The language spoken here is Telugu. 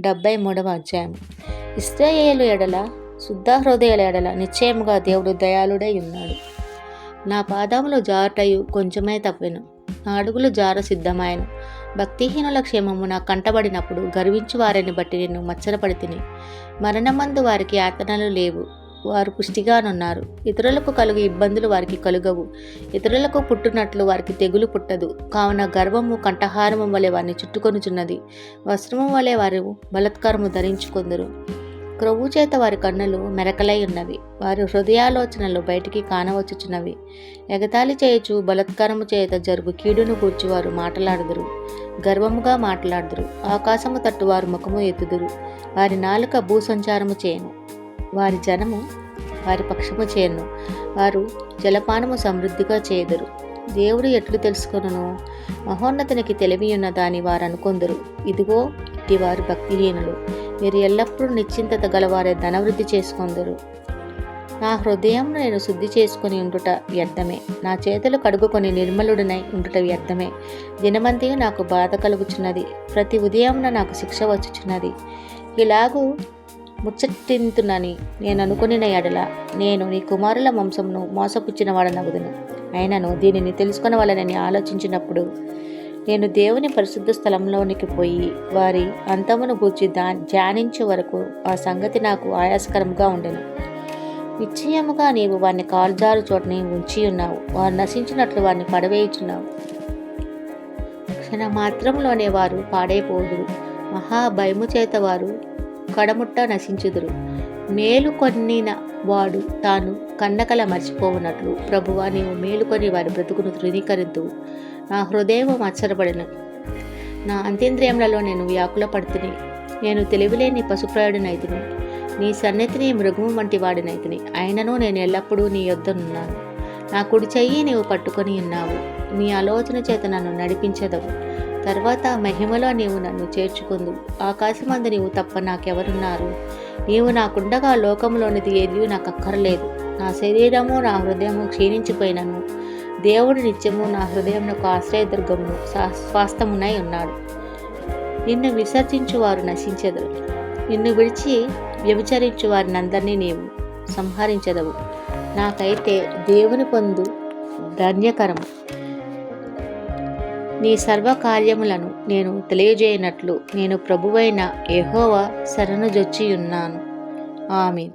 డెబ్బై మూడవ అధ్యాయం. ఇస్రాయేలు ఎడల శుద్ధ హృదయాల ఎడల నిశ్చయముగా దేవుడు దయాళుడై ఉన్నాడు. నా పాదములు జారుటయు కొంచెమే తప్పెను నా అడుగులు జార సిద్ధమాయను. భక్తిహీనుల క్షేమము నా కంటబడినప్పుడు గర్వించు వారిని బట్టి నేను మచ్చరపడి తిని మరణమందు వారికి యాతనలు లేవు. వారు పుష్టిగానున్నారు. ఇతరులకు కలుగు ఇబ్బందులు వారికి కలుగవు. ఇతరులకు పుట్టునట్లు వారికి తెగులు పుట్టదు. కావున గర్వము కంఠహారము వలె వారిని చుట్టుకొనుచున్నది. వస్త్రము వలె వారు బలత్కారము ధరించుకొందరు. క్రొవ్వు చేత వారి కన్నులు మెరకలై ఉన్నవి. వారి హృదయాలోచనలు బయటికి కానవచ్చుచున్నవి. ఎగతాళి చేయచు బలత్కారము చేత జరుగు కీడును కూర్చి వారు మాట్లాడుదురు. గర్వముగా మాట్లాడుదురు. ఆకాశము తట్టు వారు ముఖము ఎత్తుదురు. వారి నాలుక భూసంచారము చేయను. వారి జనము వారి పక్షము చేయను. వారు జలపానము సమృద్ధిగా చేయుదురు. దేవుడు ఎట్లు తెలుసుకొనును? మహోన్నతునికి తెలివియున్న దాని వారు అనుకొందరు. ఇదిగో ఇట్టి వారు భక్తిహీనులు. మీరు ఎల్లప్పుడూ నిశ్చింతత గలవారే ధనవృద్ధి చేసుకొందరు. నా హృదయం నేను శుద్ధి చేసుకుని ఉండుట వ్యర్థమే. నా చేతులు కడుగుకొని నిర్మలుడినై ఉండుట వ్యర్థమే. దినమంతి నాకు బాధ కలుగుచున్నది. ప్రతి ఉదయంన నాకు శిక్ష వచ్చుచున్నది. ఇలాగూ ముచ్చటింతునని నేను అనుకునిన ఎడల నేను నీ కుమారుల వంశమును మోసపుచ్చిన వాడనగుదును అయినను దీనిని తెలుసుకునవలనని ఆలోచించినప్పుడు నేను దేవుని పరిశుద్ధ స్థలంలోనికి పోయి వారి అంతమును గూర్చి దా ధ్యానించే వరకు ఆ సంగతి నాకు ఆయాసకరంగా ఉండను. నిశ్చయముగా నీవు వారిని కాల్జారు చోటని ఉంచి ఉన్నావు. వారు నశించినట్లు వారిని పడవేయుచున్నావు. క్షణ మాత్రంలోనే వారు పాడైపోదురు మహా భయము చేత వారు కడముట్ట నశించుదురు. మేలు కొన్నిన వాడు తాను కన్నకల మర్చిపోవునట్లు. ప్రభువా నీవు మేలుకొని వారి బ్రతుకును ధృవీకరింతు నా హృదయం మత్సరపడిన నా అంతేంద్రియములలో నేను వ్యాకుల పడుతుని నేను తెలివిలేని పశుప్రాయుడినైతిని. నీ సన్నిధిని మృగము వంటి వాడినైతిని. అయినను నేను ఎల్లప్పుడూ నీ యొద్దనున్నాను. నా కుడి చెయ్యి నీవు పట్టుకొని ఉన్నావు. నీ ఆలోచన చేత నన్ను నడిపించదవు. తర్వాత మహిమలో నీవు నన్ను చేర్చుకుందు. ఆకాశమందు నీవు తప్ప నాకెవరున్నారు? నీవు నాకుండగా లోకంలోనిది ఏది నాకు అక్కర్లేదు నా శరీరము నా హృదయము క్షీణించిపోయినను. దేవుడు నిత్యము నా హృదయమునకు ఆశ్రయదుర్గమును స్వాస్థమునై ఉన్నాడు. నిన్ను విసర్జించు వారు నశించెదరు. నిన్ను విడిచి వ్యభిచరించు వారిని అందరినీ నీవు సంహరించదవు. నాకైతే దేవుని పొందు ధన్యకరము. నీ సర్వకార్యములను నేను తెలియజేయనట్లు నేను ప్రభువైన ఎహోవా శరణుజొచ్చి ఉన్నాను ఆమె